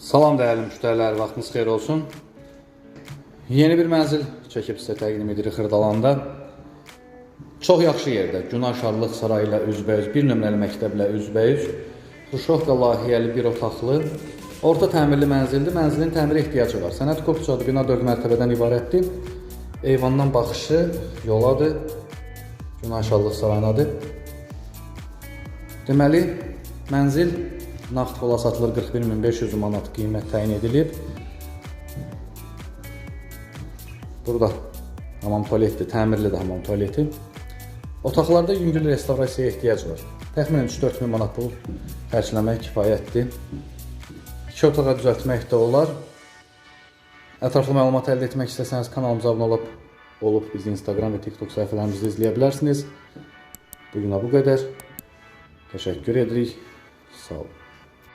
Salam dəyərli müştərilər, vaxtınız xeyir olsun. Yeni bir mənzil çəkib sizə təqdim edirik Xırdalanda. Çox yaxşı yerdə, Günah Şarlıq sarayı ilə üzbəüz, bir nömrəli məktəblə üzbəüz, Xruşovka layihəli bir otaqlı, orta təmirli mənzildir. Mənzilin təmirə ehtiyacı var. Sənət korpusadır, bina 4 mərtəbədən ibarətdir. Eyvandan baxışı yoladır. Günah Şarlıq sarayınadır. Deməli, mənzil nağd pula satılır 41500 manat qiymət təyin edilib. Burada hamam tualetdir, təmirli də hamam tualeti. Otaqlarda yüngül restavrasiyaya ehtiyac var. Təxminən 3-4 min manat pul xərcləmək kifayətdir. İki otağa düzəltmək də olar. Ətraflı məlumat əldə etmək istəsəniz kanalımıza abunə olub, olub bizi Instagram və TikTok səhifələrimizdə izləyə bilərsiniz. Bugünə bu qədər. Təşəkkür edirik. Sağ olun.